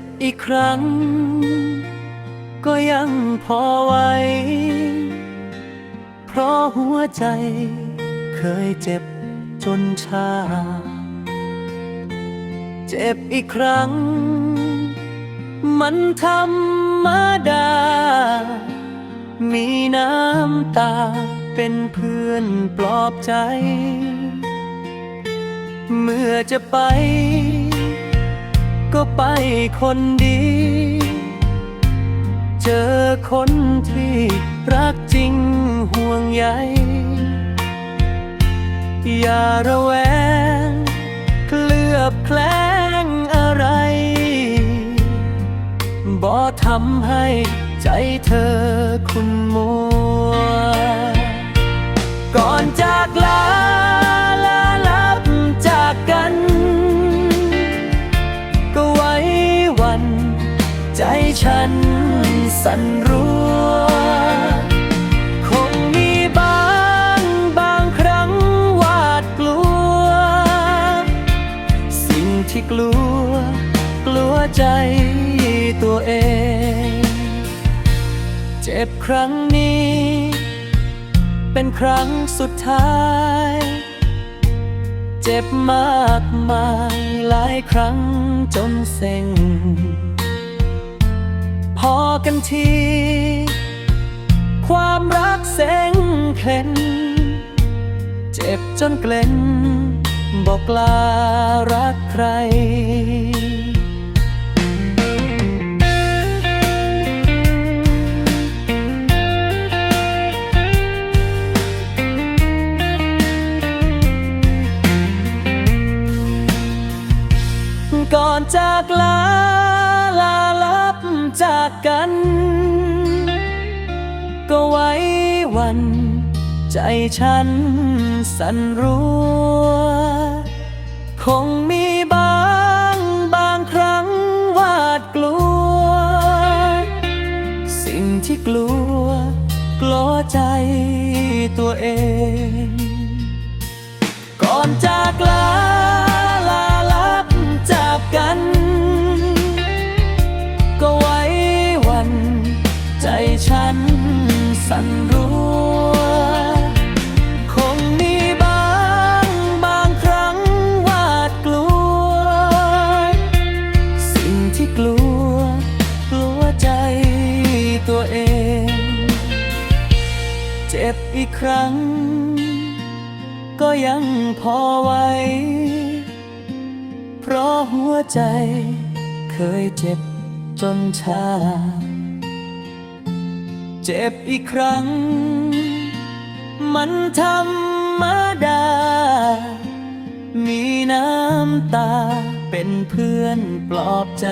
บอีกครั้ง ก็ยังพอไหวเพราะหัวใจเคยเจ็บจนชา เจ็บอีกครั้ง มันธรรมดา มีน้ำตาเป็นเพื่อนปลอบใจ เมื่อจะไป คนดี เจอคนที่รักจริงห่วงใย อย่าระแวง เคลือบแคลงอะไร บ่ทำให้ใจเธอคุณมัว ก่อนจากลา สั่นรัว คงมีบางบางครั้งวาดกลัว สิ่งที่กลัว กลัวใจตัวเอง เจ็บครั้งนี้ เป็นครั้งสุดท้าย เจ็บมากมายหลายครั้งจนเซ็ง กันที ความรักเซ็งเคล็นเจ็บจนเกล็นบอกกล้ารักใครก่อนจากลา ไว้วัน ใจฉันสั่นรัว คงมีบางบางครั้งวาดกลัว สิ่งที่กลัว กลัวใจตัวเอง ก่อนจากลาลาลับจากกันก็ไว้วัน ใจฉัน สั่นรัว คงมีบางบางครั้งวาดกลัว สิ่งที่กลัว กลัวใจตัวเอง เจ็บอีกครั้ง ก็ยังพอไหวเพราะหัวใจเคยเจ็บจนชา เจ็บอีกครั้ง มันธรรมดา มีน้ำตาเป็นเพื่อนปลอบใจ